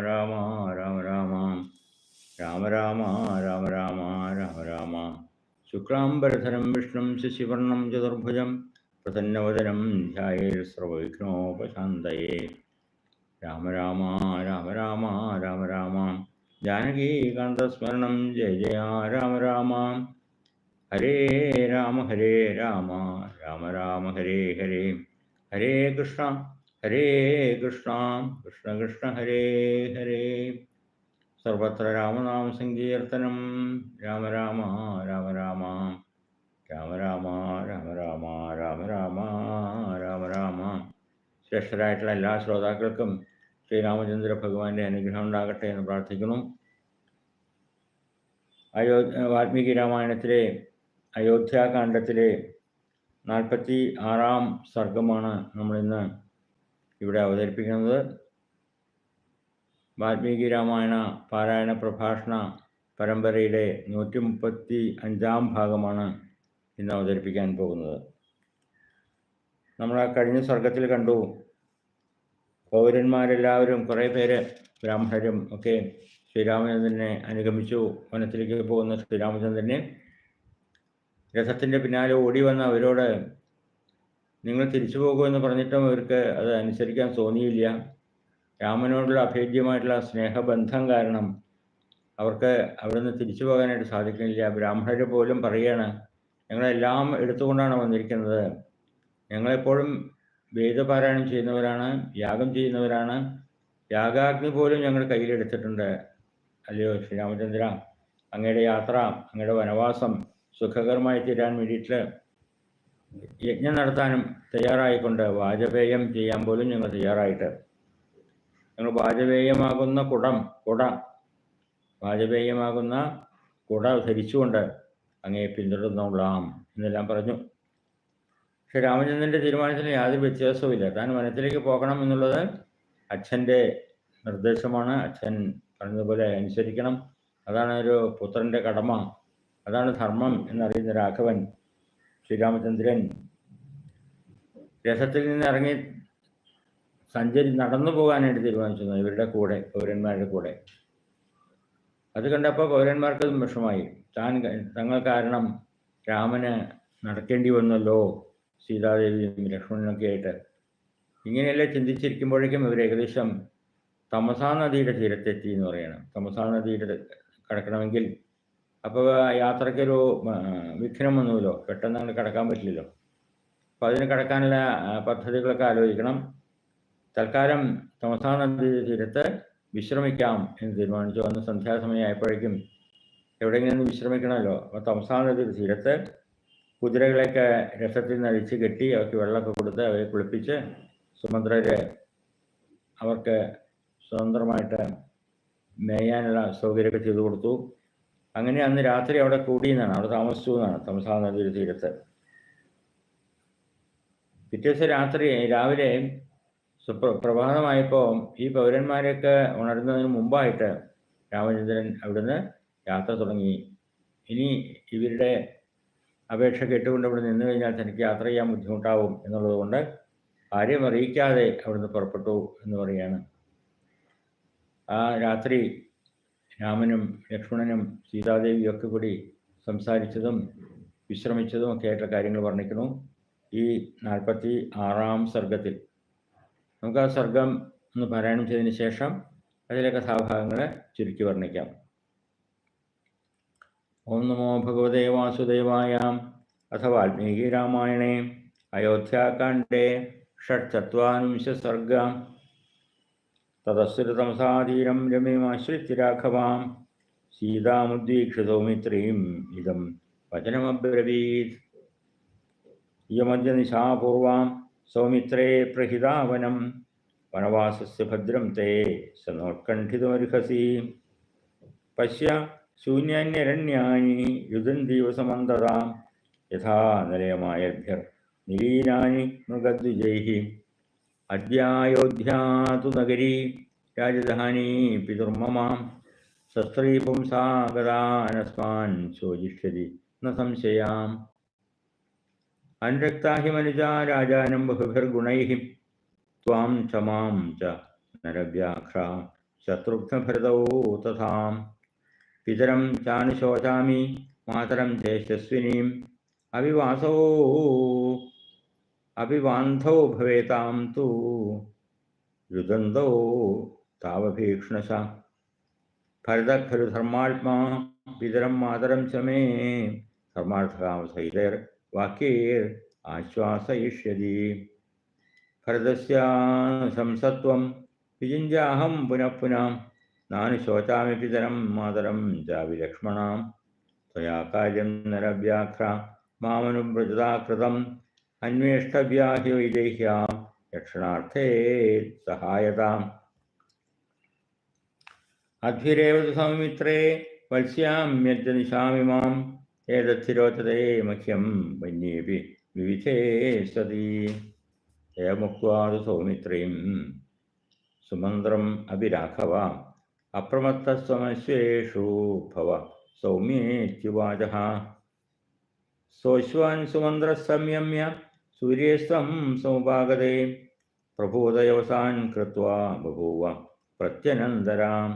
രാമ രാമ രാമ രാമ രാമ രാമ രാമ രാമ രാമ ശുക്ലാംബരധരം വിഷ്ണും ശശിവർണം ചതുർഭുജം പ്രസന്നവദനം ധ്യായേർ സർവവിഘ്നോപശാന്തയേ രാമ രാമ രാമ രാമ രാമ രാമ ജാനകീകാന്തസ്മരണം ജയ ജയ രാമ രാമ ഹരേ രാമ ഹരേ രാമ രാമ രാമ ഹരേ ഹരേ ഹരേ കൃഷ്ണ ഹരേ കൃഷ്ണ കൃഷ്ണ കൃഷ്ണ ഹരേ ഹരേ. സർവത്ര രാമനാമ സങ്കീർത്തനം. രാമ രാമ രാമ രാമ രാമ രാമ രാമ രാമ രാമ രാമ രാമ രാമ. ശ്രേഷ്ഠരായിട്ടുള്ള എല്ലാ ശ്രോതാക്കൾക്കും ശ്രീരാമചന്ദ്ര ഭഗവാന്റെ അനുഗ്രഹം ഉണ്ടാകട്ടെ എന്ന് പ്രാർത്ഥിക്കുന്നു. അയോ വാൽമീകി രാമായണത്തിലെ അയോധ്യാകാന്ഡത്തിലെ നാൽപ്പത്തി ആറാം സർഗമാണ് നമ്മളിന്ന് ഇവിടെ അവതരിപ്പിക്കുന്നത് വാൽമീകി രാമായണ പാരായണ പ്രഭാഷണ പരമ്പരയുടെ നൂറ്റി മുപ്പത്തി അഞ്ചാം ഭാഗമാണ് ഇന്ന് അവതരിപ്പിക്കാൻ പോകുന്നത്. നമ്മൾ ആ കഴിഞ്ഞ സർഗത്തിൽ കണ്ടു. പൗരന്മാരെല്ലാവരും കുറേ പേര് ബ്രാഹ്മണരും ഒക്കെ ശ്രീരാമചന്ദ്രനെ അനുഗമിച്ചു. വനത്തിലേക്ക് പോകുന്ന ശ്രീരാമചന്ദ്രനെ രഥത്തിന്റെ പിന്നാലെ ഓടി വന്ന അവരോട് നിങ്ങൾ തിരിച്ചു പോകുമെന്ന് പറഞ്ഞിട്ടും അവർക്ക് അത് അനുസരിക്കാൻ തോന്നിയില്ല. രാമനോടുള്ള അഭേദ്യമായിട്ടുള്ള സ്നേഹബന്ധം കാരണം അവർക്ക് അവിടെ നിന്ന് തിരിച്ചു പോകാനായിട്ട് സാധിക്കുന്നില്ല. ബ്രാഹ്മണർ പോലും പറയുകയാണ് ഞങ്ങളെല്ലാം എടുത്തുകൊണ്ടാണ് വന്നിരിക്കുന്നത്. ഞങ്ങളെപ്പോഴും വേദപാരായണം ചെയ്യുന്നവരാണ് യാഗം ചെയ്യുന്നവരാണ്. യാഗാഗ്നി പോലും ഞങ്ങൾ കയ്യിലെടുത്തിട്ടുണ്ട്. അല്ലയോ ശ്രീരാമചന്ദ്ര? അങ്ങയുടെ യാത്ര അങ്ങയുടെ വനവാസം സുഖകരമായി തീരാൻ വേണ്ടിയിട്ട് യജ്ഞം നടത്താനും തയ്യാറായിക്കൊണ്ട് വാജപേയം ചെയ്യാൻ പോലും ഞങ്ങൾ തയ്യാറായിട്ട്. ഞങ്ങൾ വാജപേയമാകുന്ന കുടം കുട വാജപേയമാകുന്ന കുട ധരിച്ചുകൊണ്ട് അങ്ങേ പിന്തുടർന്നോളാം എന്നെല്ലാം പറഞ്ഞു. പക്ഷെ രാമചന്ദ്രന്റെ തീരുമാനത്തിന് യാതൊരു വ്യത്യാസവുമില്ല. താൻ വനത്തിലേക്ക് പോകണം എന്നുള്ളത് അച്ഛന്റെ നിർദ്ദേശമാണ്. അച്ഛൻ പറഞ്ഞതുപോലെ അനുസരിക്കണം. അതാണ് ഒരു പുത്രന്റെ കടമ. അതാണ് ധർമ്മം എന്നറിയുന്ന രാഘവൻ ശ്രീരാമചന്ദ്രൻ രഥത്തിൽ നിന്ന് ഇറങ്ങി സഞ്ചരി നടന്നു പോകാനായിട്ട് തീരുമാനിച്ചു ഇവരുടെ കൂടെ പൗരന്മാരുടെ കൂടെ. അത് കണ്ടപ്പോൾ പൗരന്മാർക്ക് വിഷമായി. താൻ തങ്ങൾ കാരണം രാമന് നടക്കേണ്ടി വന്നല്ലോ സീതാദേവിയും ലക്ഷ്മണനൊക്കെ ആയിട്ട്. ഇങ്ങനെയല്ലേ ചിന്തിച്ചിരിക്കുമ്പോഴേക്കും ഇവർ ഏകദേശം തമസാ നദിയുടെ തീരത്തെത്തി എന്ന് പറയണം. തമസാ നദിയുടെ കടക്കണമെങ്കിൽ അപ്പോൾ യാത്രയ്ക്കൊരു വിഘ്നം വന്നുല്ലോ. പെട്ടെന്ന് അങ്ങോട്ട് കിടക്കാൻ പറ്റില്ലല്ലോ. അപ്പോൾ അതിന് കിടക്കാനുള്ള പദ്ധതികളൊക്കെ ആലോചിക്കണം. തൽക്കാലം തോസാ നദി തീരത്ത് വിശ്രമിക്കാം എന്ന് തീരുമാനിച്ചു. അന്ന് സന്ധ്യാസമയമായപ്പോഴേക്കും എവിടെയെങ്കിലും വിശ്രമിക്കണമല്ലോ. അപ്പോൾ തമസാ നദി തീരത്ത് കുതിരകളെയൊക്കെ രസത്തിൽ നിന്ന് അഴിച്ച് കെട്ടി അവർക്ക് വെള്ളമൊക്കെ കൊടുത്ത് അവരെ കുളിപ്പിച്ച് സുമന്ത്രരെ അവർക്ക് സ്വതന്ത്രമായിട്ട് മേയാനുള്ള സൗകര്യമൊക്കെ ചെയ്തു കൊടുത്തു. അങ്ങനെ അന്ന് രാത്രി അവിടെ കൂടി എന്നാണ് അവിടെ താമസിച്ചു എന്നാണ് തമസാ നദിയുടെ തീരത്ത്. പിറ്റേ ദിവസം രാത്രി രാവിലെ സുപ്ര പ്രഭാതമായപ്പോൾ ഈ പൗരന്മാരെയൊക്കെ ഉണരുന്നതിന് മുമ്പായിട്ട് രാമചന്ദ്രൻ അവിടുന്ന് യാത്ര തുടങ്ങി. ഇനി ഇവരുടെ അപേക്ഷ കേട്ടുകൊണ്ട് ഇവിടെ നിന്ന് കഴിഞ്ഞാൽ തനിക്ക് യാത്ര ചെയ്യാൻ ബുദ്ധിമുട്ടാവും എന്നുള്ളത് കൊണ്ട് ആരെയും അറിയിക്കാതെ അവിടുന്ന് പുറപ്പെട്ടു എന്ന് പറയാണ് ആ രാത്രി രാമനും ലക്ഷ്മണനും സീതാദേവിയും ഒക്കെ കൂടി സംസാരിച്ചതും വിശ്രമിച്ചതും ഒക്കെ ആയിട്ടുള്ള കാര്യങ്ങൾ വർണിക്കുന്നു. ഈ നാൽപ്പത്തി ആറാം സർഗത്തിൽ നമുക്ക് ആ സർഗം ഒന്ന് പാരായണം ചെയ്തതിന് ശേഷം അതിലെ കഥാഭാഗങ്ങളെ ചുരുക്കി വർണിക്കാം. ഓം നമോ ഭഗവതേ വാസുദേവായം അഥ വാൽമീകി രാമായണേ അയോധ്യാകാണ്ഡേ ഷഡ്ചത്വാനുംശ സർഗ തദശ്രിതമസാധീരം രമേമാശ്രിത്തി രാഘവാം. സീതാമുദ്വീക്ഷ സൗമിത്രീം ഇതം വചനമബ്രവീത്. യമദ്യനിശാപൂർവാം സൗമിത്രേ പ്രഹിതാവനം. വനവാസസ്യ ഭദ്രം തേ സനോത്കണ്ഠിതമർഹസി. പശ്യ ശൂന്യാന്യരണ്യാനി യുധന്തീവസമന്തതാം യഥാ നിലയമായഭ്യർ നിലീനാനി മൃഗദ്വിജൈः अद्याध्या तो नगरी राजधानी पितुर्मम सस्त्री पुंसा गदा न संशया अनरक्ता ही मनुजा राजानं बहुभिर्गुणैः, त्वां च माँ च नरव्याघ्रा शत्रुघ्नभरतौ तथाम्। पितरं चानुशोचामि, मातरं അഭിവാന്ധോ ഭവേതാം തു. രുദന്തോ താവഭീക്ഷണശ. ഭരതഖലു ധർമാത്മാ പിതരം മാതരം ച മേ. ധർമാർത്ഥകാമസൈതേർ വാക്യേർ ആശ്വാസയിഷ്യതി. ഭരതസ്യ സംസത്വം വിജിഞ്ചാഹം പുനഃ പുനഃ. നാനു ശോചാമി പിതരം മാതരം ചാവി ലക്ഷ്മണാം. ത്വയാ കാര്യം നരവ്യാഘ്ര. മാമനുവ്രജതാകൃതം कृतम् अन्वेष्टव्या हि वैदेह्या रक्षणार्थे सहायताम् अद्भिरेव तु सौमित्रे वत्स्याम्यद्य निशामि माम् एतद्धिरोचते मह्यं वन्येऽपि विविधे सति एवमुक्त्वा तु सौमित्रीं सुमन्त्रम् अभिराघव अप्रमत्तस्वमश्वेषु भव सौम्येत्युवाचः सोऽश्वान् सुमन्द्रः संयम्य സൂര്യസ്തം സമുപാഗതേ പ്രഭോദയവസാൻ കൃത്വാ ബഭൂവ പ്രത്യനന്തരാം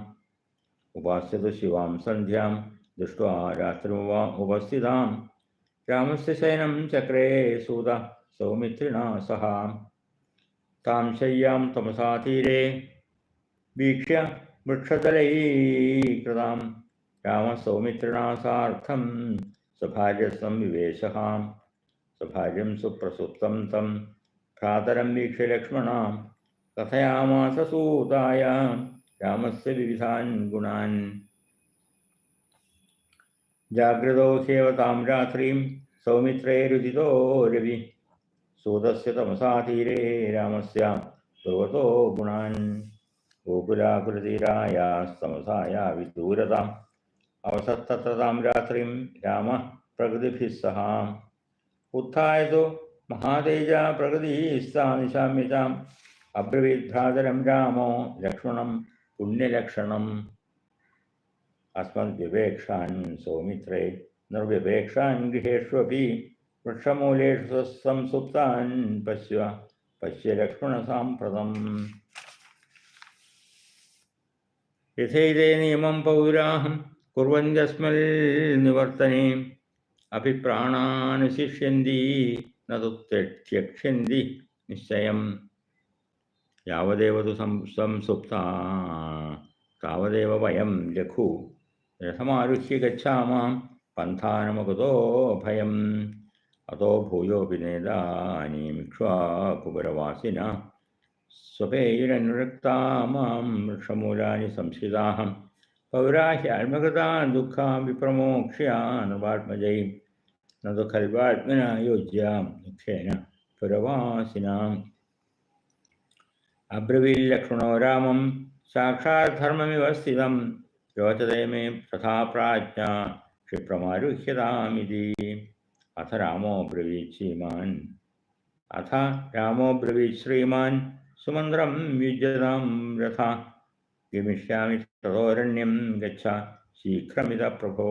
ഉപാസ്യതു ശിവാം സന്ധ്യാം ദൃഷ്ട്വാ രാത്രിമുവാ ഉപസ്ഥിതാം രാമസ്യ ശയനം ചക്രേ സൂത സൗമിത്രിണ സഹ താം ശയ്യാം തമസാധീരെ വീക്ഷ്യ വൃക്ഷതലൈകൃതാം രാമസൗമിത്രിണ സാർത്ഥം സഭാര്യസം വിവേശഹാം സ്വഭാര്യം സുപ്രസുപ്തം തം. ഭ്രാതരം വീക്ഷ്യ ലക്ഷ്മണ. കഥയാമാസൂതായ രാമസ്യ വിവിധാൻ ഗുണാൻ. ജാഗ്രതോ ഹ്യേവ താം രാത്രിയും. സൗമിത്രേ രുചിതോ രവി. സൂതസ്യ തമസാതീരേ രാമസ്യ. ധ്രുവതോ ഗുണാൻ. ഗോകുലാകുലതീരായാസ്തമസായാ വിദൂരതാം. അവസത്തതാം രാത്രിം രാമ പ്രകൃതിഭിസ്സഹാം. रात्रिं रामः प्रकृतिभिः सह उत्थाय तु महातेजा प्रकृतिः सा निशाम्यताम् अब्रवीद्भ्रातरं रामो लक्ष्मणं पुण्यलक्षणम् अस्मद्व्यपेक्षान् सौमित्रे निर्व्यपेक्षान् गृहेष्वपि वृक्षमूलेषु संसुप्तान् पश्य पश्य लक्ष्मणसाम्प्रतम् यथैते नियमं पौराहं कुर्वन्त्यस्मल् निवर्तने അഭി പ്രാണാനുശിഷ്യന്തി നതുത്യക്ഷ്യന്തി നിശ്ചയം. യാവദേവതു സംസുപ്ത താവദേവ വയം ലഘു രഥമാരുഹ്യ ഗച്ഛാമാം പന്ഥാനമകുതോ ഭയം. അതോ ഭൂയോപി നേതാനി മിക്ഷ്വാകുപരവാസിന വൃക്ഷമൂലാനി സംസിതാഹം माँ वृक्षमूलानि संस्थिताः पौराह्यात्मकता दुःखा विप्रमोक्ष्यानुवात्मजै न तु खल्वात्मना योज्यां दुःखेन पुरवासिनाम्। अब्रवील्लक्ष्मणो रामं, साक्षात् स्थितं। रोचते मे तथा प्राज्ञा, क्षिप्रमारुह्यतामिति। अथ रामो ब्रवीत् श्रीमान्। अथ रामो ब्रवीत् श्रीमान्। सुमन्द्रं युज्यतां रथा। गमिष्यामि തതോരണ്യം ഗച്ഛ ശീഘ്രമിത പ്രഭോ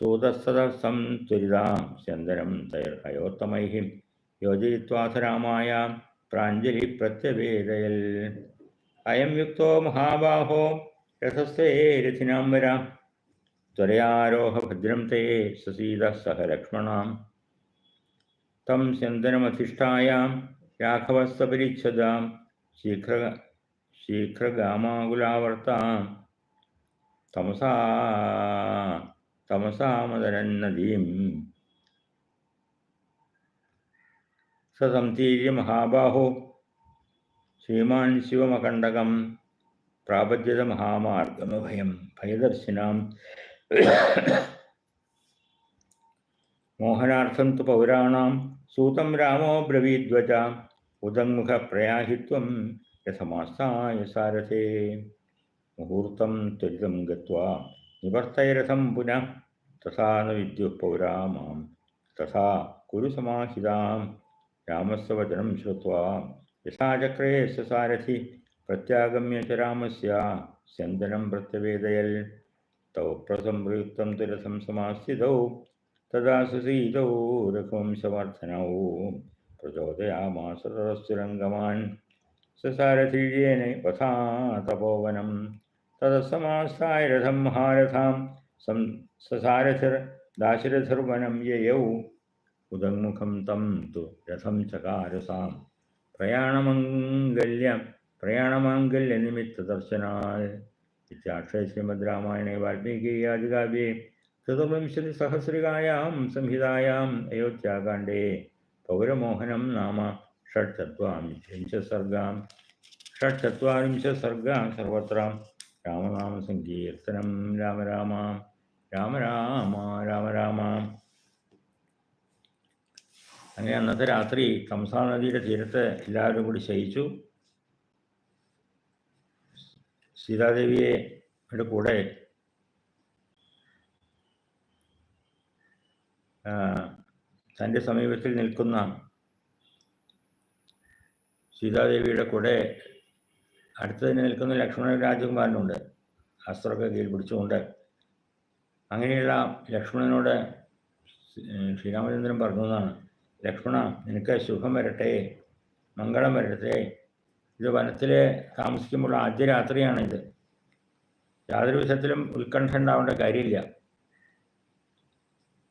സൂതസദസം തുരിതാം ചന്ദനം തയോത്തമൈഹി യോജയിത്വാസരാമായ പ്രാഞ്ജലി പ്രത്യവേദയൽ അയം യുക്തോ മഹാബാഹോ രഥസ്ഥേ രഥിനാംബര ത്വരയാരോഹ ഭദ്രം തേ സസീത സഹ ലക്ഷ്മണാം തം ചന്ദനമധിഷ്ഠായാം രാഘവസ്തപരിച്ഛദാം ശീഘ്ര ശീഘ്രഗാമാകുലാവർത്താം തമസാ തമസാമതരന്നദീം സസംതീര്യ മഹാബാഹോ ശ്രീമാൻ ശിവമകണ്ഡകം പ്രാപദ്യത മഹാമാർഗമഭയം ഭയദർശിനാം മോഹനാർത്ഥം തു പൗരാണാം സൂതം രാമോ ബ്രവീദ്വജ ഉദന്മുഖ പ്രയാഹിത്വം രഥമാസ്ഥായ സാരഥേ മുഹൂർത്തം ത്വരിതം ഗത്വാ നിവർത്തൈരഥം പുനഃ തഥാ ന വിദ്യു പൗരാമാം തഥാ കുരു സമാഹിതാം രാമസ്യ വചനം ശ്രുത്വാ യഥാചക്രേ സാരഥി പ്രത്യാഗമ്യ ച രാമസ്യ സ്യന്തനം പ്രത്യവേദയൽ തൗ പ്രസംപൃക്തം തുരസം സമാസ്ഥിതൗ തഥാ സുസീതൗ രഘുവംശവർദ്ധനൗ പ്രചോദയാമാസുരസുരംഗമാൻ तदा सुसीतौ रघुवंशवर्धनौ प्रचोदयामास ततस्तुरङ्गमान् സസാരഥീയേന പഥാ തപോവനം തദസമാസ്ഥായ രഥം മഹാരഥാം സം സസാരഥിർ ദാശരഥിർവനം യയൗ ഉദങ്മുഖം തം തു രഥം ചകാരസാം പ്രയാണമംഗല്യം പ്രയാണമാംഗല്യനിമിത്തദർശനാൽ ഇത്യാക്ഷയ ശ്രീമദ് രാമായണേ വാൽമീകിയാദികാവ്യേ ചതുർവിംശതിസഹസ്രികായാം സംഹിതായാം അയോധ്യാകാണ്ഡേ പൗരമോഹനം നാമ षट्चत्वारिंशत्सर्गां षट्चत्वारिंशत्सर्गां सर्वत्र രാമനാമസങ്കീർത്തനം രാമ രാമ രാമ രാമ രാമ രാമ അങ്ങനെ അന്നത്തെ രാത്രി കംസാ നദിയുടെ തീരത്ത് എല്ലാവരും കൂടി ശയിച്ചു സീതാദേവിയെ കൂടെ തൻ്റെ സമീപത്തിൽ നിൽക്കുന്ന സീതാദേവിയുടെ കൂടെ അടുത്ത് തന്നെ നിൽക്കുന്ന ലക്ഷ്മണ രാജകുമാരനുണ്ട്. അസ്ത്രമൊക്കെ കീഴിൽ പിടിച്ചുകൊണ്ട്. അങ്ങനെയുള്ള ലക്ഷ്മണനോട് ശ്രീരാമചന്ദ്രൻ പറഞ്ഞു എന്നാണ്. ലക്ഷ്മണ നിനക്ക് ശുഭം വരട്ടെ മംഗളം വരട്ടെ. ഇത് വനത്തിൽ താമസിക്കുമ്പോൾ ആദ്യ രാത്രിയാണിത്. യാതൊരു വിധത്തിലും ഉത്കണ്ഠ ഉണ്ടാവേണ്ട കാര്യമില്ല.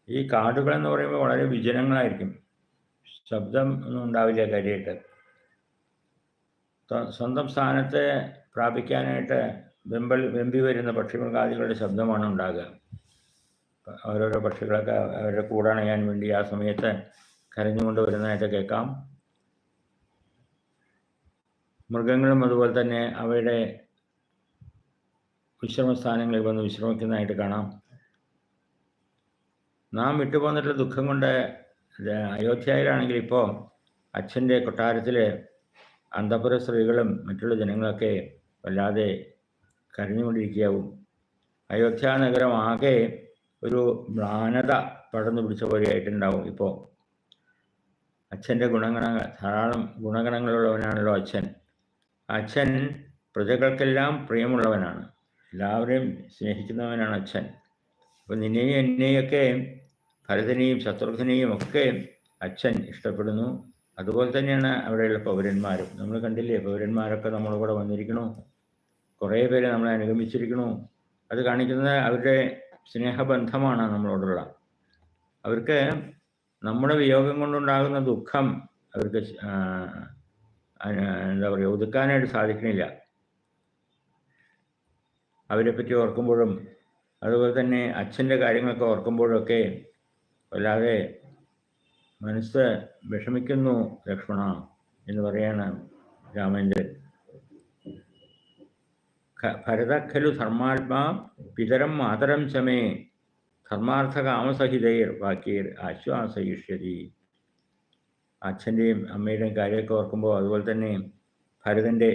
ഈ കാടുകൾ എന്ന് പറയുമ്പോൾ വളരെ വിജനങ്ങളായിരിക്കും. ശബ്ദം ഒന്നും ഉണ്ടാവില്ല കാര്യമായിട്ട്. സ്വന്തം സ്ഥാനത്തെ പ്രാപിക്കാനായിട്ട് വെമ്പൽ വെമ്പി വരുന്ന പക്ഷിമൃഗാദികളുടെ ശബ്ദമാണ് ഉണ്ടാകുക. ഓരോരോ പക്ഷികളൊക്കെ അവരുടെ കൂടണയാൻ വേണ്ടി ആ സമയത്ത് കരഞ്ഞുകൊണ്ട് വരുന്നതായിട്ട് കേൾക്കാം. മൃഗങ്ങളും അതുപോലെ തന്നെ അവയുടെ വിശ്രമസ്ഥാനങ്ങളിൽ വന്ന് വിശ്രമിക്കുന്നതായിട്ട് കാണാം. നാം വിട്ടുപോന്നിട്ടുള്ള ദുഃഖം കൊണ്ട് അയോധ്യയിലാണെങ്കിൽ ഇപ്പോൾ അച്ഛന്റെ കൊട്ടാരത്തിൽ അന്തപുര സ്ത്രീകളും മറ്റുള്ള ജനങ്ങളൊക്കെ വല്ലാതെ കരഞ്ഞുകൊണ്ടിരിക്കുകയാവും. അയോധ്യ നഗരം ആകെ ഒരു മ്ലാനത പടർന്നു പിടിച്ച പോലെയായിട്ടുണ്ടാവും ഇപ്പോൾ. അച്ഛന്റെ ഗുണഗണ ധാരാളം ഗുണഗണങ്ങളുള്ളവനാണല്ലോ അച്ഛൻ. അച്ഛൻ പ്രജകൾക്കെല്ലാം പ്രിയമുള്ളവനാണ്. എല്ലാവരെയും സ്നേഹിക്കുന്നവനാണ് അച്ഛൻ. അപ്പോൾ നിന്നെയും എന്നെയൊക്കെ ഭരതനെയും ശത്രുഘ്നെയും ഒക്കെ അച്ഛൻ ഇഷ്ടപ്പെടുന്നു. അതുപോലെ തന്നെയാണ് അവിടെയുള്ള പൗരന്മാരും. നമ്മൾ കണ്ടില്ലേ പൗരന്മാരൊക്കെ നമ്മുടെ കൂടെ വന്നിരിക്കണു. കുറേ പേര് നമ്മളെ അനുഗമിച്ചിരിക്കണു. അത് കാണിക്കുന്നത് അവരുടെ സ്നേഹബന്ധമാണ് നമ്മളോടുള്ള. അവർക്ക് നമ്മുടെ വിയോഗം കൊണ്ടുണ്ടാകുന്ന ദുഃഖം അവർക്ക് എന്താ പറയുക ഒതുക്കാനായിട്ട് സാധിക്കണില്ല. അവരെ പറ്റി ഓർക്കുമ്പോഴും അതുപോലെ തന്നെ അച്ഛന്റെ കാര്യങ്ങളൊക്കെ ഓർക്കുമ്പോഴൊക്കെ വല്ലാതെ മനസ്സ് വിഷമിക്കുന്നു ലക്ഷ്മണ എന്ന് പറയാണ് രാമേന്ദ്രൻ ഭരതഖലു ധർമാത്മാ പിതരം മാതരം ചമേ ധർമാർത്ഥ കാമസഹിതൈർ വാക്യർ ആശ്വാസയിഷ്യതി. അച്ഛന്റെയും അമ്മയുടെയും കാര്യമൊക്കെ ഓർക്കുമ്പോൾ അതുപോലെ തന്നെ ഭരതന്റെ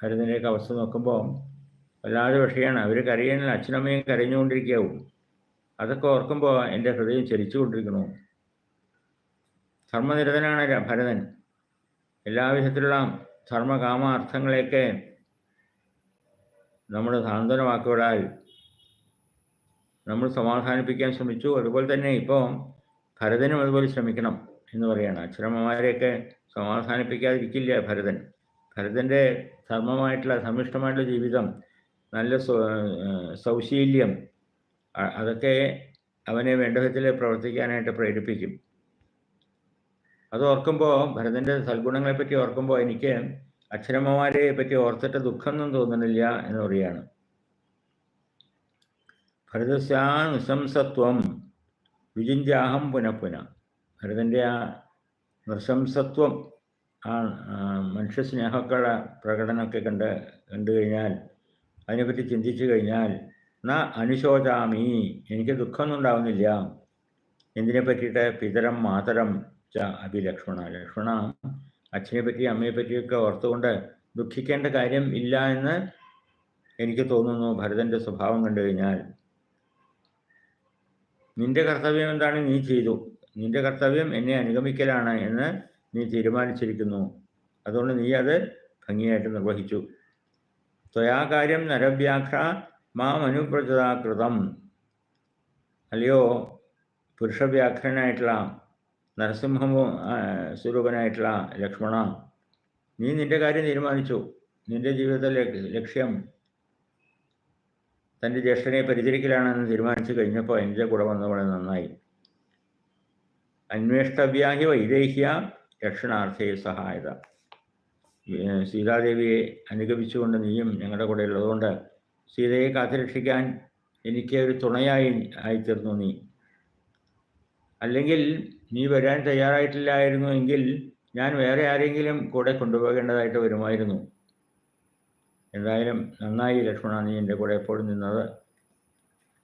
ഭരതന്റെയൊക്കെ അവസ്ഥ നോക്കുമ്പോൾ വല്ലാതെ വിഷയമാണ് അവർ കരയാനില്ല അച്ഛനമ്മയും കരഞ്ഞുകൊണ്ടിരിക്കാവും അതൊക്കെ ഓർക്കുമ്പോൾ എന്റെ ഹൃദയം ചലിച്ചുകൊണ്ടിരിക്കണു ധർമ്മനിരതനാണ് ഭരതൻ. എല്ലാവിധത്തിലുള്ള ധർമ്മകാമാർത്ഥങ്ങളെയൊക്കെ നമ്മൾ സാന്ത്വനമാക്കിവിടാൽ നമ്മൾ സമാധാനിപ്പിക്കാൻ ശ്രമിച്ചു. അതുപോലെ തന്നെ ഇപ്പോൾ ഭരതനും അതുപോലെ ശ്രമിക്കണം എന്ന് പറയുകയാണ് അച്ഛനമ്മമാരെയൊക്കെ സമാധാനിപ്പിക്കാതിരിക്കില്ല ഭരതൻ. ഭരതന്റെ ധർമ്മമായിട്ടുള്ള സമിഷ്ടമായിട്ടുള്ള ജീവിതം നല്ല സൗശീല്യം അതൊക്കെ അവനെ വേണ്ട വിധത്തിൽ പ്രവർത്തിക്കാനായിട്ട് പ്രേരിപ്പിക്കും. അത് ഓർക്കുമ്പോൾ ഭരതന്റെ സൽഗുണങ്ങളെ പറ്റി ഓർക്കുമ്പോൾ എനിക്ക് അച്ഛനമ്മമാരെ പറ്റി ഓർത്തിട്ട് ദുഃഖമൊന്നും തോന്നുന്നില്ല എന്ന് പറയുകയാണ്. ഭരതസ്യാനുശംസത്വം വിജിഞ്ചാഹം പുനഃപുന ഭരതന്റെ ആ നൃശംസത്വം ആ മനുഷ്യസ്നേഹക്കളുടെ പ്രകടനമൊക്കെ കണ്ട് കണ്ടു കഴിഞ്ഞാൽ അതിനെപ്പറ്റി ചിന്തിച്ചു കഴിഞ്ഞാൽ ന അനുശോചാമി എനിക്ക് ദുഃഖമൊന്നും ഉണ്ടാവുന്നില്ല. എന്തിനെ പറ്റിയിട്ട് പിതരം മാതരം ച അഭിലക്ഷ്മണ ലക്ഷ്മണ അച്ഛനെ പറ്റി അമ്മയെ പറ്റിയൊക്കെ ഓർത്തുകൊണ്ട് ദുഃഖിക്കേണ്ട കാര്യം ഇല്ല എന്ന് എനിക്ക് തോന്നുന്നു. ഭരതന്റെ സ്വഭാവം കണ്ടു കഴിഞ്ഞാൽ. നിന്റെ കർത്തവ്യം എന്താണ്? നീ ചെയ്തു. നിന്റെ കർത്തവ്യം എന്നെ അനുഗമിക്കലാണ് എന്ന് നീ തീരുമാനിച്ചിരിക്കുന്നു. അതുകൊണ്ട് നീ അത് ഭംഗിയായിട്ട് നിർവഹിച്ചു. ത്വയാ കാര്യം നരവ്യാഘ്ര മാം അനുപ്രചതാകൃതം അല്ലയോ? പുരുഷവ്യാഘ്രനായിട്ടുള്ള നരസിംഹ സ്വരൂപനായിട്ടുള്ള ലക്ഷ്മണ നീ നിന്റെ കാര്യം തീരുമാനിച്ചു. നിന്റെ ജീവിതത്തിലെ ലക്ഷ്യം തന്റെ ജ്യേഷ്ഠനെ പരിചരിക്കലാണെന്ന് തീരുമാനിച്ചു കഴിഞ്ഞപ്പോൾ എന്റെ കൂടെ വന്ന വളരെ നന്നായി. അന്വേഷ്ടവ്യാഹി വൈദേഹ്യ രക്ഷണാർത്ഥയെ സഹായത. സീതാദേവിയെ അനുഗമിച്ചുകൊണ്ട് നീയും ഞങ്ങളുടെ കൂടെ ഉള്ളതുകൊണ്ട് സീതയെ കാത്തുരക്ഷിക്കാൻ എനിക്ക് ഒരു തുണയായി ആയിത്തീർന്നു നീ. അല്ലെങ്കിൽ നീ വരാൻ തയ്യാറായിട്ടില്ലായിരുന്നു എങ്കിൽ ഞാൻ വേറെ ആരെങ്കിലും കൂടെ കൊണ്ടുപോകേണ്ടതായിട്ട് വരുമായിരുന്നു. എന്തായാലും നന്നായി ലക്ഷ്മണ നീ എന്റെ കൂടെ എപ്പോഴും നിന്നത്.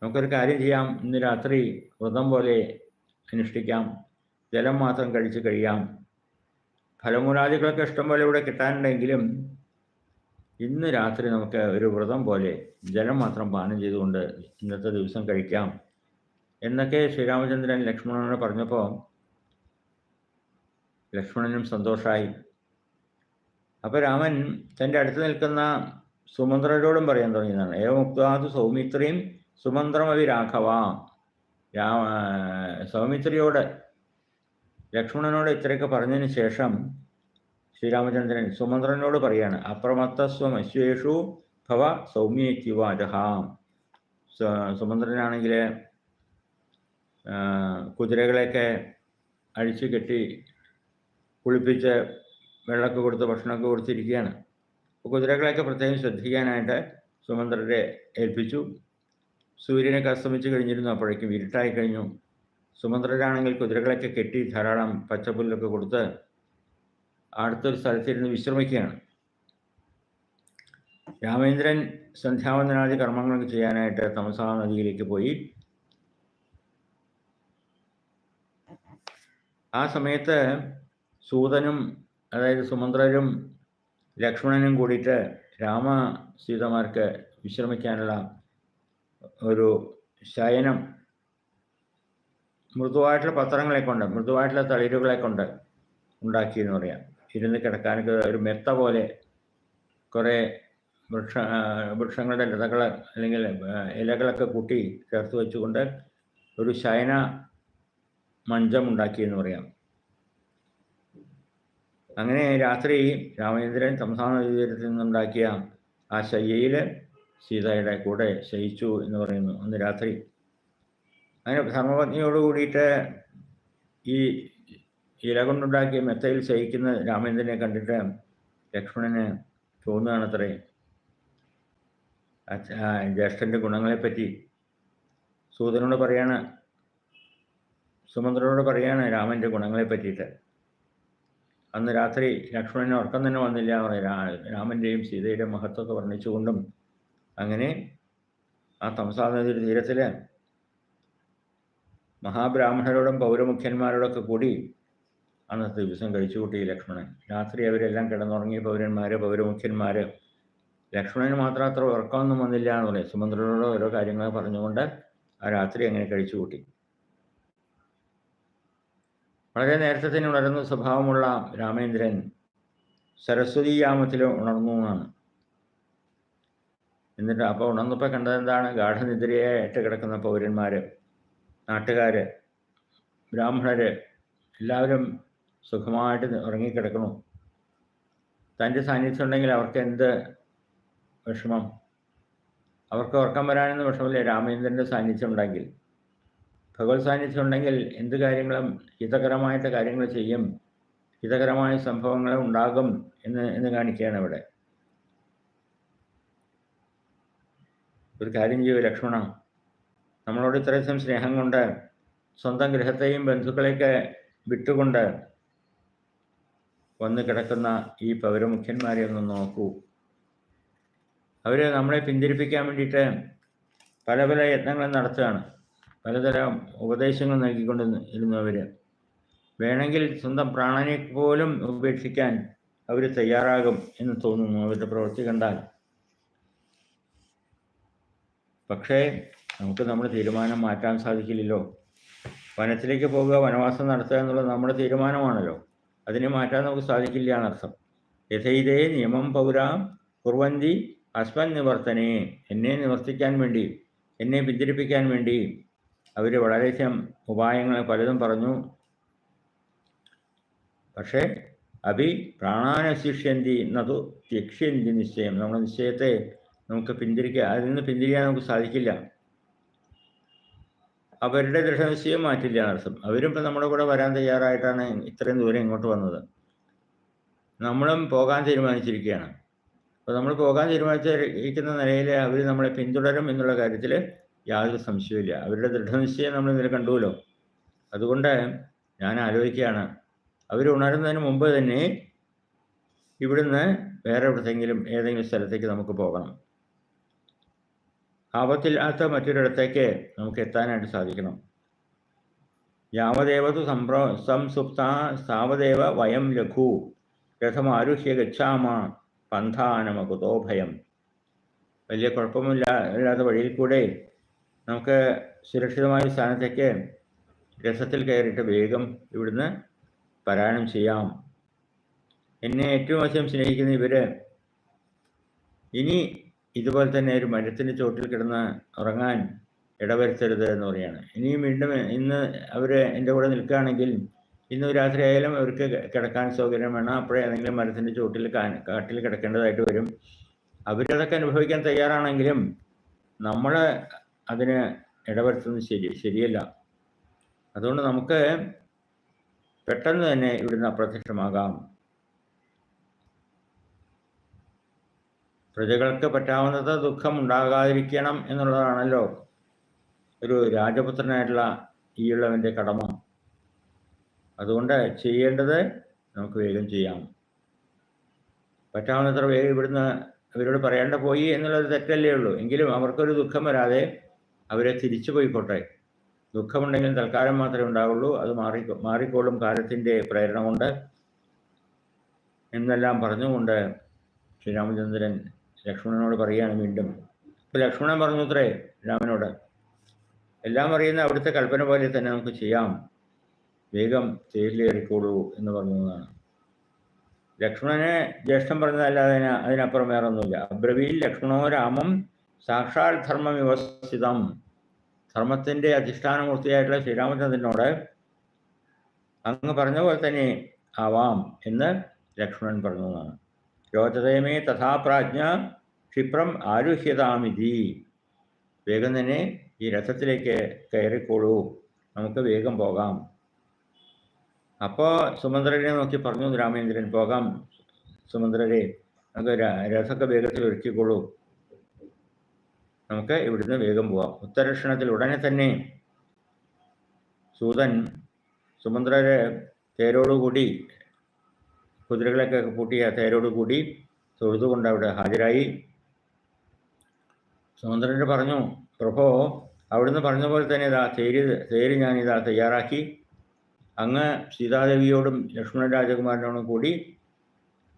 നമുക്കൊരു കാര്യം ചെയ്യാം. ഇന്ന് രാത്രി വ്രതം പോലെ അനുഷ്ഠിക്കാം. ജലം മാത്രം കഴിച്ച് കഴിയാം. ഫലമൂലാദികളൊക്കെ ഇഷ്ടംപോലെ ഇവിടെ കിട്ടാനുണ്ടെങ്കിലും ഇന്ന് രാത്രി നമുക്ക് ഒരു വ്രതം പോലെ ജലം മാത്രം പാനം ചെയ്തുകൊണ്ട് ഇന്നത്തെ ദിവസം കഴിക്കാം. എന്നൊക്കെ ശ്രീരാമചന്ദ്രൻ ലക്ഷ്മണനോട് പറഞ്ഞപ്പോൾ ലക്ഷ്മണനും സന്തോഷമായി അപ്പോൾ രാമൻ തന്റെ അടുത്ത് നിൽക്കുന്ന സുമന്ത്രരോടും പറയാൻ തുടങ്ങിയതാണ്. ഏവമുക്താത് സൗമിത്രിയും സുമന്ത്രമവി രാഘവ. രാമ സൗമിത്രിയോട് ലക്ഷ്മണനോട് ഇത്രയൊക്കെ പറഞ്ഞതിന് ശേഷം ശ്രീരാമചന്ദ്രൻ സുമന്ത്രനോട് പറയാണ് അപ്രമത്തസ്വം അശ്വേഷു ഭവ സൗമ്യേത്യുവാചഹാം. സുമന്ത്രനാണെങ്കിൽ കുതിരകളെയൊക്കെ അഴിച്ചു കെട്ടി കുളിപ്പിച്ച് വെള്ളമൊക്കെ കൊടുത്ത് ഭക്ഷണമൊക്കെ കൊടുത്തിരിക്കുകയാണ്. അപ്പോൾ കുതിരകളെയൊക്കെ പ്രത്യേകം ശ്രദ്ധിക്കാനായിട്ട് സുമന്ത്രരെ ഏൽപ്പിച്ചു. സൂര്യനൊക്കെ അസ്തമിച്ച് കഴിഞ്ഞിരുന്നു അപ്പോഴേക്കും ഇരുട്ടായി കഴിഞ്ഞു. സുമന്ത്രരാണെങ്കിൽ കുതിരകളൊക്കെ കെട്ടി ധാരാളം പച്ചപ്പുല്ലൊക്കെ കൊടുത്ത് അടുത്തൊരു സ്ഥലത്തിരുന്ന് വിശ്രമിക്കുകയാണ്. രാമേന്ദ്രൻ സന്ധ്യാവന്തനാദി കർമ്മങ്ങളൊക്കെ ചെയ്യാനായിട്ട് തമസാ നദിയിലേക്ക് പോയി. ആ സമയത്ത് സൂതനും അതായത് സുമന്ത്രരും ലക്ഷ്മണനും കൂടിയിട്ട് രാമ സീതമാർക്ക് വിശ്രമിക്കാനുള്ള ഒരു ശയനം മൃദുവായിട്ടുള്ള പത്രങ്ങളെ കൊണ്ട് മൃദുവായിട്ടുള്ള തളിരുകളെ കൊണ്ട് ഉണ്ടാക്കി എന്ന് പറയാം. ഇരുന്ന് കിടക്കാനൊക്കെ ഒരു മെത്ത പോലെ കുറേ വൃക്ഷ വൃക്ഷങ്ങളുടെ ലതകൾ അല്ലെങ്കിൽ ഇലകളൊക്കെ കൂട്ടി ചേർത്ത് വെച്ചുകൊണ്ട് ഒരു ശയന മഞ്ചം ഉണ്ടാക്കി എന്ന് പറയാം. അങ്ങനെ രാത്രി രാമചന്ദ്രൻ സംസ്ഥാന വിവരത്തിൽ നിന്നുണ്ടാക്കിയ ആ ശയ്യയിൽ സീതയുടെ കൂടെ ശയിച്ചു എന്ന് പറയുന്നു. അന്ന് രാത്രി അങ്ങനെ ധർമ്മപത്നിയോട് കൂടിയിട്ട് ഈ ഇല കൊണ്ടുണ്ടാക്കിയ മെത്തയിൽ ശയിക്കുന്ന രാമേന്ദ്രനെ കണ്ടിട്ട് ലക്ഷ്മണന് തോന്നുകയാണ് തോന്നുകയാണത്രേ ജ്യേഷ്ഠന്റെ ഗുണങ്ങളെപ്പറ്റി സൂതനോട് പറയാണ് സുമന്ത്രനോട് പറയാണ് രാമന്റെ ഗുണങ്ങളെ പറ്റിയിട്ട് അന്ന് രാത്രി ലക്ഷ്മണന് ഉറക്കം തന്നെ വന്നില്ല പറയും രാമന്റെയും സീതയുടെയും മഹത്വമൊക്കെ വർണിച്ചുകൊണ്ടും അങ്ങനെ ആ തമസാ നദിയുടെ തീരത്തിൽ മഹാബ്രാഹ്മണരോടും പൗരമുഖ്യന്മാരോടൊക്കെ കൂടി അന്നത്തെ ദിവസം കഴിച്ചു കൂട്ടി ലക്ഷ്മണൻ. രാത്രി അവരെല്ലാം കിടന്നുറങ്ങിയ പൗരന്മാർ പൗരമുഖ്യന്മാർ ലക്ഷ്മണന് മാത്രം അത്ര ഉറക്കമൊന്നും വന്നില്ല എന്ന് പറയും സുമന്ത്രനോട് ഓരോ കാര്യങ്ങൾ പറഞ്ഞുകൊണ്ട് ആ രാത്രി അങ്ങനെ കഴിച്ചു കൂട്ടി വളരെ നേരത്തെ തന്നെ ഉണരുന്ന സ്വഭാവമുള്ള രാമേന്ദ്രൻ സരസ്വതി യാമത്തിൽ ഉണർന്നു എന്നാണ്. എന്നിട്ട് അപ്പോൾ ഉണർന്നപ്പോൾ കണ്ടത് എന്താണ്? ഗാഠനിദ്രയായിട്ട് കിടക്കുന്ന പൗരന്മാർ നാട്ടുകാർ ബ്രാഹ്മണർ എല്ലാവരും സുഖമായിട്ട് ഉറങ്ങിക്കിടക്കണു തന്റെ സാന്നിധ്യം ഉണ്ടെങ്കിൽ അവർക്ക് എന്ത് വിഷമം? അവർക്ക് ഉറക്കം വരാനൊന്നും വിഷമമില്ല. രാമേന്ദ്രന്റെ സാന്നിധ്യം ഉണ്ടെങ്കിൽ. ഭഗവത് സാന്നിധ്യം ഉണ്ടെങ്കിൽ എന്ത് കാര്യങ്ങളും ഹിതകരമായിട്ട് കാര്യങ്ങൾ ചെയ്യും. ഹിതകരമായ സംഭവങ്ങൾ ഉണ്ടാകും എന്ന് എന്ന് കാണിക്കുകയാണ് ഇവിടെ. ഒരു കാര്യം ചെയ്യൂ ലക്ഷ്മണ. നമ്മളോട് ഇത്രയധികം സ്നേഹം കൊണ്ട് സ്വന്തം ഗൃഹത്തെയും ബന്ധുക്കളെയൊക്കെ വിട്ടുകൊണ്ട് വന്ന് കിടക്കുന്ന ഈ പൗരമുഖ്യന്മാരെ ഒന്ന് നോക്കൂ. അവർ നമ്മളെ പിന്തിരിപ്പിക്കാൻ വേണ്ടിയിട്ട് പല പല യത്നങ്ങളും നടത്തുകയാണ്. പലതരം ഉപദേശങ്ങൾ നൽകിക്കൊണ്ട് ഇരുന്നവർ വേണമെങ്കിൽ സ്വന്തം പ്രാണനെ പോലും ഉപേക്ഷിക്കാൻ അവർ തയ്യാറാകും എന്ന് തോന്നുന്നു അവരുടെ പ്രവൃത്തി കണ്ടാൽ. പക്ഷേ നമുക്ക് നമ്മുടെ തീരുമാനം മാറ്റാൻ സാധിക്കില്ലല്ലോ. വനത്തിലേക്ക് പോകുക വനവാസം നടത്തുക എന്നുള്ളത് നമ്മുടെ തീരുമാനമാണല്ലോ. അതിനെ മാറ്റാൻ നമുക്ക് സാധിക്കില്ല എന്നർത്ഥം. യഥൈതേ നിയമം പൗരാം കുർവന്തി അസ്മൻ നിവർത്തനെ. എന്നെ നിവർത്തിക്കാൻ വേണ്ടി എന്നെ പിന്തിരിപ്പിക്കാൻ വേണ്ടി അവർ വളരെയധികം ഉപായങ്ങൾ പലതും പറഞ്ഞു. പക്ഷേ അഭി പ്രാണാനശിഷ്യന്തി എന്നതു ത്യക്ഷ്യന്തി നിശ്ചയം. നമ്മുടെ നിശ്ചയത്തെ നമുക്ക് പിന്തിരിക്കുക അതിൽ നിന്ന് പിന്തിരിയാൻ നമുക്ക് സാധിക്കില്ല. അവരുടെ ദൃഢനിശ്ചയം മാറ്റില്ല എന്നർത്ഥം അവരും ഇപ്പം നമ്മുടെ കൂടെ വരാൻ തയ്യാറായിട്ടാണ് ഇത്രയും ദൂരം ഇങ്ങോട്ട് വന്നത്. നമ്മളും പോകാൻ തീരുമാനിച്ചിരിക്കുകയാണ്. അപ്പോൾ നമ്മൾ പോകാൻ തീരുമാനിച്ചിരിക്കുന്ന നിലയിൽ അവർ നമ്മളെ പിന്തുടരും എന്നുള്ള കാര്യത്തിൽ യാതൊരു സംശയവുമില്ല. അവരുടെ ദൃഢനിശ്ചയം നമ്മൾ ഇന്നലെ കണ്ടുവല്ലോ. അതുകൊണ്ട് ഞാൻ ആലോചിക്കുകയാണ്. അവർ ഉണരുന്നതിന് മുമ്പ് തന്നെ ഇവിടുന്ന് വേറെ എവിടത്തെങ്കിലും ഏതെങ്കിലും സ്ഥലത്തേക്ക് നമുക്ക് പോകണം. ആപത്തില്ലാത്ത മറ്റൊരിടത്തേക്ക് നമുക്ക് എത്താനായിട്ട് സാധിക്കണം. യാവദേവതു സംപ്ര സംസുപ്ത സാവദേവ വയം ലഘു രഥമാരുഹ്യ ഗച്ഛാമ പന്ഥാനമകുതോ ഭയം. വലിയ കുഴപ്പമില്ല ഇല്ലാത്ത വഴിയിൽ കൂടെ നമുക്ക് സുരക്ഷിതമായ സ്ഥാനത്തേക്ക് രസത്തിൽ കയറിയിട്ട് വേഗം ഇവിടുന്ന് പരായണം ചെയ്യാം. എന്നെ ഏറ്റവും അധികം സ്നേഹിക്കുന്ന ഇവർ ഇനി ഇതുപോലെ തന്നെ ഒരു മരത്തിന്റെ ചോട്ടിൽ കിടന്ന് ഉറങ്ങാൻ ഇടവരുത്തരുത് എന്ന് പറയാണ്. ഇനിയും വീണ്ടും ഇന്ന് അവർ എന്റെ കൂടെ നിൽക്കുകയാണെങ്കിൽ ഇന്ന് രാത്രി ആയാലും അവർക്ക് കിടക്കാൻ സൗകര്യം വേണം. അപ്പോഴേ ഏതെങ്കിലും മരത്തിന്റെ ചോട്ടിൽ കാട്ടിൽ കിടക്കേണ്ടതായിട്ട് വരും. അവരതൊക്കെ അനുഭവിക്കാൻ തയ്യാറാണെങ്കിലും നമ്മൾ അതിന് ഇടവരുത്തുന്നത് ശരി ശരിയല്ല. അതുകൊണ്ട് നമുക്ക് പെട്ടെന്ന് തന്നെ ഇവിടുന്ന് അപ്രത്യക്ഷമാകാം. പ്രജകൾക്ക് പറ്റാവുന്നത് ദുഃഖം ഉണ്ടാകാതിരിക്കണം എന്നുള്ളതാണല്ലോ ഒരു രാജപുത്രനായിട്ടുള്ള ഈയുള്ളവന്റെ കടമ. അതുകൊണ്ട് ചെയ്യേണ്ടത് നമുക്ക് വേഗം ചെയ്യാം. പറ്റാവുന്നത്ര വേഗം ഇവിടുന്ന് അവരോട് പറയേണ്ട പോയി എന്നുള്ളത് തെറ്റല്ലേ ഉള്ളൂ. എങ്കിലും അവർക്കൊരു ദുഃഖം വരാതെ അവരെ തിരിച്ചു പോയിക്കോട്ടെ. ദുഃഖമുണ്ടെങ്കിലും തൽക്കാലം മാത്രമേ ഉണ്ടാവുള്ളൂ. അത് മാറി മാറിക്കോളും കാലത്തിന്റെ പ്രേരണ കൊണ്ട്. എന്നെല്ലാം പറഞ്ഞുകൊണ്ട് ശ്രീരാമചന്ദ്രൻ ലക്ഷ്മണനോട് പറയുകയാണ് വീണ്ടും. അപ്പോൾ ലക്ഷ്മണൻ പറഞ്ഞു അത്രേ രാമനോട് എല്ലാം അറിയുന്ന അവിടുത്തെ കൽപ്പന പോലെ തന്നെ നമുക്ക് ചെയ്യാം. വേഗം തേരിലേറിക്കോളൂ എന്ന് പറഞ്ഞതാണ്. ലക്ഷ്മണനെ ജ്യേഷ്ഠം പറഞ്ഞതല്ലാതെ അതിന് അതിനപ്പുറം വേറെ ഒന്നുമില്ല അബ്രവീൽ ലക്ഷ്മണോ രാമം സാക്ഷാൽ ധർമ്മ വ്യവസ്ഥിതം ധർമ്മത്തിന്റെ അധിഷ്ഠാനമൂർത്തിയായിട്ടുള്ള ശ്രീരാമചന്ദ്രനോട് അങ്ങ് പറഞ്ഞ പോലെ തന്നെ ആവാം എന്ന് ലക്ഷ്മണൻ പറഞ്ഞതാണ്. രോചതയമേ തഥാപ്രാജ്ഞ ക്ഷിപ്രം ആരുഹ്യതാമിതി. വേഗം തന്നെ ഈ രഥത്തിലേക്ക് കയറിക്കോളൂ. നമുക്ക് വേഗം പോകാം. അപ്പോൾ സുമന്ത്രനെ നോക്കി പറഞ്ഞു രാമേന്ദ്രൻ പോകാം. സുമന്ത്രരെ നമുക്ക് രഥമൊക്കെ വേഗത്തിൽ ഒരുക്കിക്കോളൂ. നമുക്ക് ഇവിടുന്ന് വേഗം പോവാം. ഉത്തരക്ഷണത്തിൽ ഉടനെ തന്നെ സൂതൻ സുമന്ത്രരെ തേരോടുകൂടി കുതിരകളൊക്കെ പൂട്ടിയ തേരോടുകൂടി തൊഴുതുകൊണ്ട് അവിടെ ഹാജരായി. സുമന്ത്രൻ പറഞ്ഞു പ്രഭോ അവിടുന്ന് പറഞ്ഞ പോലെ തന്നെ ഇതാ തേര് തേര് ഇതാ തയ്യാറാക്കി. അങ്ങ് സീതാദേവിയോടും ലക്ഷ്മണ രാജകുമാരനോടും കൂടി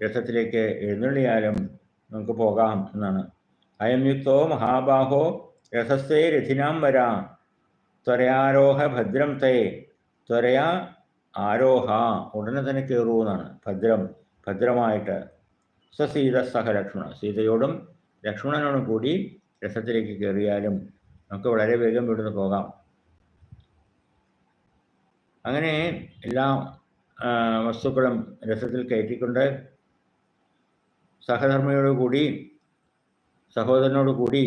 രഥത്തിലേക്ക് എഴുന്നള്ളിയാലും നമുക്ക് പോകാം എന്നാണ്. അയം യുക്തോ മഹാബാഹോ രഥസ്ഥേ രഥിനാം വരാ. ത്വരയാരോഹ ഭദ്രം തേ. ത്വരയാ ആരോഹ. ഉടനെ തന്നെ കയറൂ എന്നാണ്. ഭദ്രം ഭദ്രമായിട്ട്. സസീത സഹ ലക്ഷ്മണ. സീതയോടും ലക്ഷ്മണനോടും കൂടി രഥത്തിലേക്ക് കയറിയാലും നമുക്ക് വളരെ വേഗം ഇവിടുന്ന് പോകാം. അങ്ങനെ എല്ലാ വസ്തുക്കളും രസത്തിൽ കയറ്റിക്കൊണ്ട് സഹധർമ്മയോട് കൂടി സഹോദരനോട് കൂടി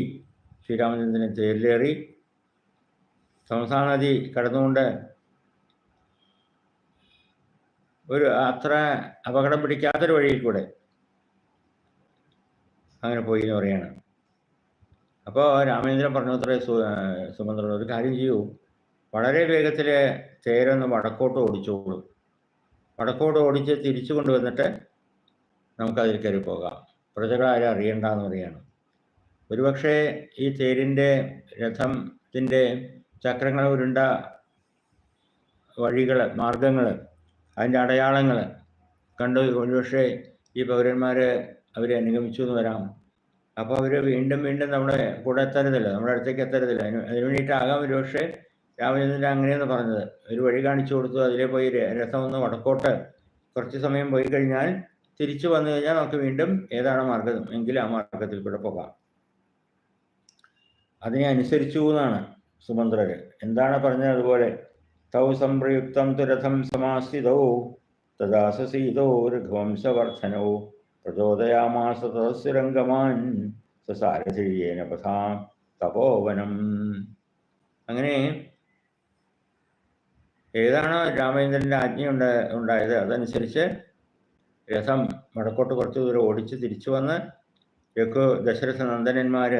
ശ്രീരാമചന്ദ്രനെ തേരിലേറി സംസ്ഥാ നദി കടന്നുകൊണ്ട് ഒരു അത്ര അപകടം പിടിക്കാത്തൊരു വഴിയിൽ കൂടെ അങ്ങനെ പോയി എന്ന് പറയാണ് അപ്പോൾ രാമചന്ദ്രൻ പറഞ്ഞു അത്ര സുമന്ത്രൻ ഒരു കാര്യം ചെയ്യൂ. വളരെ വേഗത്തിൽ തേരൊന്ന് വടക്കോട്ട് ഓടിച്ചോളൂ. വടക്കോട്ട് ഓടിച്ച് തിരിച്ചു കൊണ്ടുവന്നിട്ട് നമുക്കതിൽ കയറി പോകാം പ്രജകളാരും അറിയണ്ടെന്ന് പറയാണ് ഒരുപക്ഷെ ഈ തേരിന്റെ രഥത്തിന്റെ ചക്രങ്ങൾ ഉരുണ്ട വഴികൾ മാർഗങ്ങൾ അതിന്റെ അടയാളങ്ങൾ കണ്ട് ഒരുപക്ഷെ ഈ പൗരന്മാർ അവരെ അനുഗമിച്ചു എന്ന് വരാം. അപ്പോൾ അവർ വീണ്ടും വീണ്ടും നമ്മുടെ കൂടെ എത്തരുതല്ലോ നമ്മുടെ അടുത്തേക്ക് എത്തരുതല്ല. അതിന് അതിന് വേണ്ടിയിട്ടാകാം ഒരുപക്ഷെ രാമചന്ദ്രൻ അങ്ങനെയെന്ന് പറഞ്ഞത്. ഒരു വഴി കാണിച്ചു കൊടുത്തു അതിലെ പോയി രസം ഒന്ന് വടക്കോട്ട് കുറച്ച് സമയം പോയി കഴിഞ്ഞാൽ തിരിച്ചു വന്നു കഴിഞ്ഞാൽ നമുക്ക് വീണ്ടും ഏതാണ് മാർഗം? എങ്കിലും ആ മാർഗത്തിൽ കൂടെ പോകാം. അതിനെ അനുസരിച്ചു എന്നാണ് സുമന്ത്രര്. എന്താണ് പറഞ്ഞത് അതുപോലെ? തൗ സംപ്രയുക്തം തുരഥം സമാസിതോ തദാസീതോ രഘുവംശവർദ്ധനോ പ്രചോദയാമാസ തദസ്സുരംഗമാൻ സസാരഥിയേന തപോവനം. അങ്ങനെ ഏതാണോ രാമചന്ദ്രന്റെ ആജ്ഞ ഉണ്ട ഉണ്ടായത്? അതനുസരിച്ച് രഥം വടക്കോട്ട് കുറച്ച് ദൂരം ഓടിച്ച് തിരിച്ചു വന്ന് രഘു ദശരഥ നന്ദനന്മാർ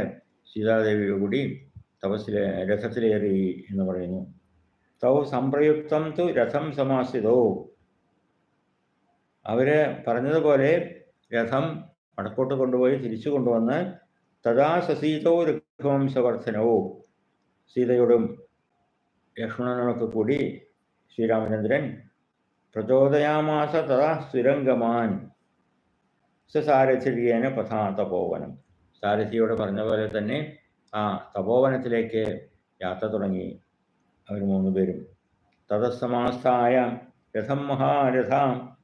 സീതാദേവിയുടെ കൂടി തപസ്സിലെ രഥത്തിലേറി എന്ന് പറയുന്നു. തൗ സംപ്രയുക്തം തു രഥം സമാസിതോ. അവർ പറഞ്ഞതുപോലെ രഥം വടക്കോട്ട് കൊണ്ടുപോയി തിരിച്ചു കൊണ്ടുവന്ന് തഥാ സസീതോ രഘുവംശവർദ്ധനവോ സീതയോടും ലക്ഷ്മണനോടൊക്കെ കൂടി ശ്രീരാമചന്ദ്രൻ പ്രചോദയാമാസ തഥാ സുരംഗമാൻ. സസാരചര്യേന പഥാ തപോവനം സാരഥിയോട് പറഞ്ഞ പോലെ തന്നെ ആ തപോവനത്തിലേക്ക് യാത്ര തുടങ്ങി. അവർ മൂന്നുപേരും തതസമാസ്ഥായ രഥം മഹാരഥാം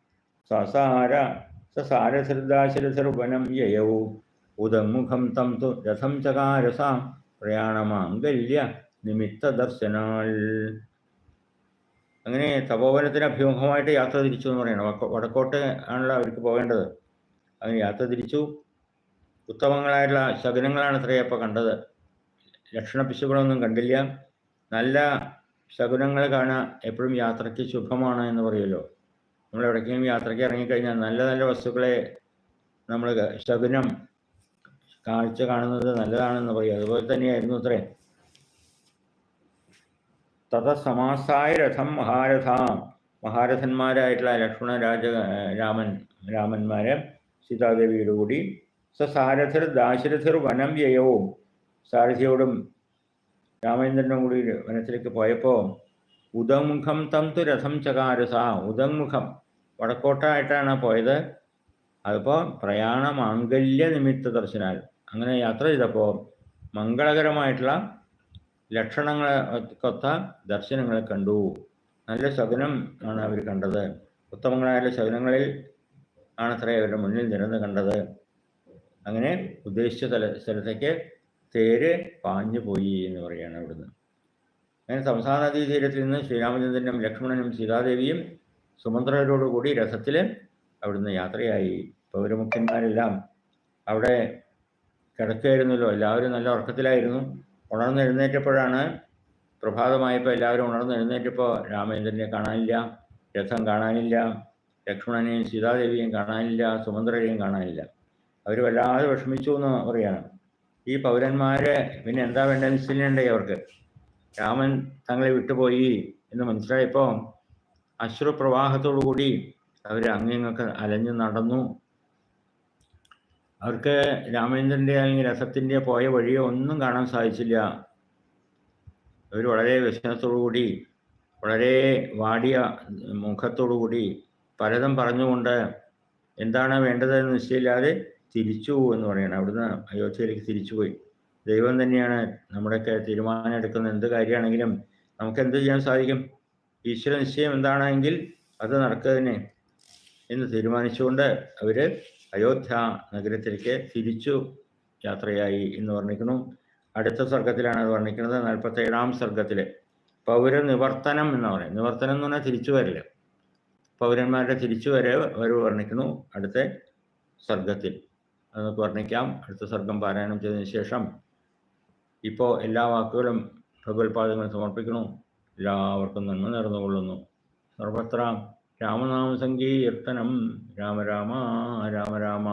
സസാര സസാരസൃദാശിരസർവനം യയൗ. ഉദമുഖം തം തു രഥം ചകാരസാം പ്രയാണമാംഗല്യ നിമിത്ത ദർശനാൽ അങ്ങനെ തപോവനത്തിന് അഭിമുഖമായിട്ട് യാത്ര തിരിച്ചു എന്ന് പറയണം. വടക്കോ- വടക്കോട്ട് ആണല്ലോ അവർക്ക് പോകേണ്ടത്. അങ്ങനെ യാത്ര തിരിച്ചു. ഉത്തമങ്ങളായിട്ടുള്ള ശകുനങ്ങളാണ് അത്രയേ അപ്പോൾ കണ്ടത്. ലക്ഷണപിശുകളൊന്നും കണ്ടില്ല. നല്ല ശകുനങ്ങൾ കാണാൻ എപ്പോഴും യാത്രയ്ക്ക് ശുഭമാണ് എന്ന് പറയുമല്ലോ. നമ്മൾ എവിടേക്കെങ്കിലും യാത്രയ്ക്ക് ഇറങ്ങിക്കഴിഞ്ഞാൽ നല്ല നല്ല വസ്തുക്കളെ നമ്മൾ ശകുനം കാഴ്ച കാണുന്നത് നല്ലതാണെന്ന് പറയും. അതുപോലെ തന്നെയായിരുന്നു അത്രേ. തതസമാസായ രഥം മഹാരഥാം മഹാരഥന്മാരായിട്ടുള്ള ലക്ഷ്മണ രാജ രാമൻ രാമന്മാരെ സീതാദേവിയുടെ കൂടി സസാരഥർ ദാശരഥർ വനം വ്യയവും. സാരഥിയോടും രാമചന്ദ്രനും കൂടി വനത്തിലേക്ക് പോയപ്പോൾ ഉദമുഖം തന്തു രഥം ചകാരസ ഉദമുഖം വടക്കോട്ടായിട്ടാണ് പോയത്. അതിപ്പോൾ പ്രയാണ മാംഗല്യ നിമിത്ത ദർശനാൽ. അങ്ങനെ യാത്ര ചെയ്തപ്പോൾ മംഗളകരമായിട്ടുള്ള ലക്ഷണങ്ങളെ കൊത്ത ദർശനങ്ങളെ കണ്ടു. നല്ല ശകുനം ആണ് അവർ കണ്ടത്. ഉത്തമങ്ങളായ ശകുനങ്ങളിൽ ആണത്രേ അവരുടെ മുന്നിൽ നിരന്ന് കണ്ടത്. അങ്ങനെ ഉദ്ദേശിച്ച തല സ്ഥലത്തേക്ക് തേര് പാഞ്ഞു പോയി എന്ന് പറയുകയാണ് അവിടുന്ന്. അങ്ങനെ സംസാ നദീ തീരത്തിൽ നിന്ന് ശ്രീരാമചന്ദ്രനും ലക്ഷ്മണനും സീതാദേവിയും സുമന്ത്രരോടുകൂടി രഥത്തിൽ അവിടുന്ന് യാത്രയായി. പൗരമുഖ്യന്മാരെല്ലാം അവിടെ കിടക്കുകയായിരുന്നല്ലോ എല്ലാവരും നല്ല ഉറക്കത്തിലായിരുന്നു. ഉണർന്ന് എഴുന്നേറ്റപ്പോഴാണ് പ്രഭാതമായപ്പോൾ എല്ലാവരും ഉണർന്ന് എഴുന്നേറ്റപ്പോൾ രാമചന്ദ്രനെ കാണാനില്ല രഥം കാണാനില്ല ലക്ഷ്മണനെയും സീതാദേവിയെയും കാണാനില്ല സുമന്ത്രരെയും കാണാനില്ല. അവർ വല്ലാതെ വിഷമിച്ചു എന്ന് പറയാണ്. ഈ പൗരന്മാരെ പിന്നെ എന്താ വേണ്ട നിശ്ചയിണ്ടേ അവർക്ക്? രാമൻ തങ്ങളെ വിട്ടുപോയി എന്ന് മനസ്സിലായപ്പോൾ അശ്രുപ്രവാഹത്തോടു കൂടി അവർ അങ്ങിങ്ങൊക്കെ അലഞ്ഞു നടന്നു. അവർക്ക് രാമേന്ദ്രന്റെ അല്ലെങ്കിൽ രസത്തിന്റെ പോയ വഴിയോ ഒന്നും കാണാൻ സാധിച്ചില്ല. അവർ വളരെ കൂടി വളരെ വാടിയ മുഖത്തോടു കൂടി പലതും പറഞ്ഞുകൊണ്ട് എന്താണ് വേണ്ടതെന്ന് നിശ്ചയില്ലാതെ തിരിച്ചു എന്ന് പറയണം. അവിടുന്ന് അയോധ്യയിലേക്ക് തിരിച്ചു പോയി. ദൈവം തന്നെയാണ് നമ്മുടെയൊക്കെ തീരുമാനം എടുക്കുന്ന എന്ത് കാര്യമാണെങ്കിലും നമുക്ക് എന്ത് ചെയ്യാൻ സാധിക്കും? ഈശ്വര നിശ്ചയം എന്താണെങ്കിൽ അത് നടക്കുക എന്ന് തീരുമാനിച്ചുകൊണ്ട് അവർ അയോധ്യ നഗരത്തിലേക്ക് തിരിച്ചു യാത്രയായി എന്ന് വർണിക്കുന്നു. അടുത്ത സർഗത്തിലാണ് അത് വർണിക്കുന്നത്. നാൽപ്പത്തേഴാം പൗര നിവർത്തനം എന്ന് പറയും നിവർത്തനം എന്ന് പറഞ്ഞാൽ തിരിച്ചു വരൽ. പൗരന്മാരുടെ തിരിച്ചു വരെ അവർ വർണിക്കുന്നു അടുത്ത സർഗത്തിൽ നമുക്ക് വർണിക്കാം. അടുത്ത സർഗം പാരായണം ചെയ്തതിന് ശേഷം ഇപ്പോൾ എല്ലാ വാക്കുകളും ഭഗവത്പാദങ്ങൾ സമർപ്പിക്കുന്നു. എല്ലാവർക്കും നന്മ നേർന്നുകൊള്ളുന്നു. സർവത്ര രാമനാമ സങ്കീർത്തനം രാമ രാമ രാമ രാമ.